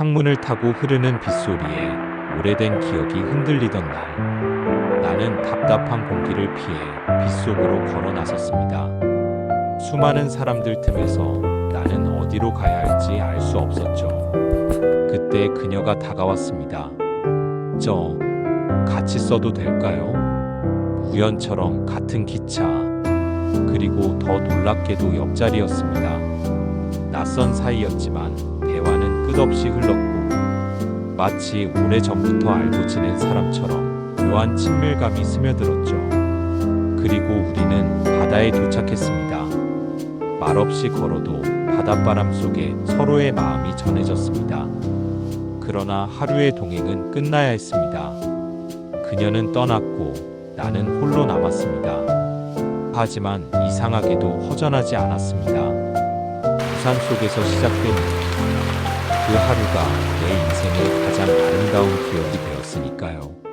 창문을 타고 흐르는 빗소리에 오래된 기억이 흔들리던 날, 나는 답답한 공기를 피해 빗속으로 걸어 나섰습니다. 수많은 사람들 틈에서 나는 어디로 가야 할지 알 수 없었죠. 그때 그녀가 다가왔습니다. 저, 같이 써도 될까요? 우연처럼 같은 기차, 그리고 더 놀랍게도 옆자리였습니다. 낯선 사이였지만 대화는 끝없이 흘렀고 마치 오래 전부터 알고 지낸 사람처럼 묘한 친밀감이 스며들었죠. 그리고 우리는 바다에 도착했습니다. 말없이 걸어도 바닷바람 속에 서로의 마음이 전해졌습니다. 그러나 하루의 동행은 끝나야 했습니다. 그녀는 떠났고 나는 홀로 남았습니다. 하지만 이상하게도 허전하지 않았습니다. 부산 속에서 시작된 그 하루가 내 인생의 가장 아름다운 기억이 되었으니까요.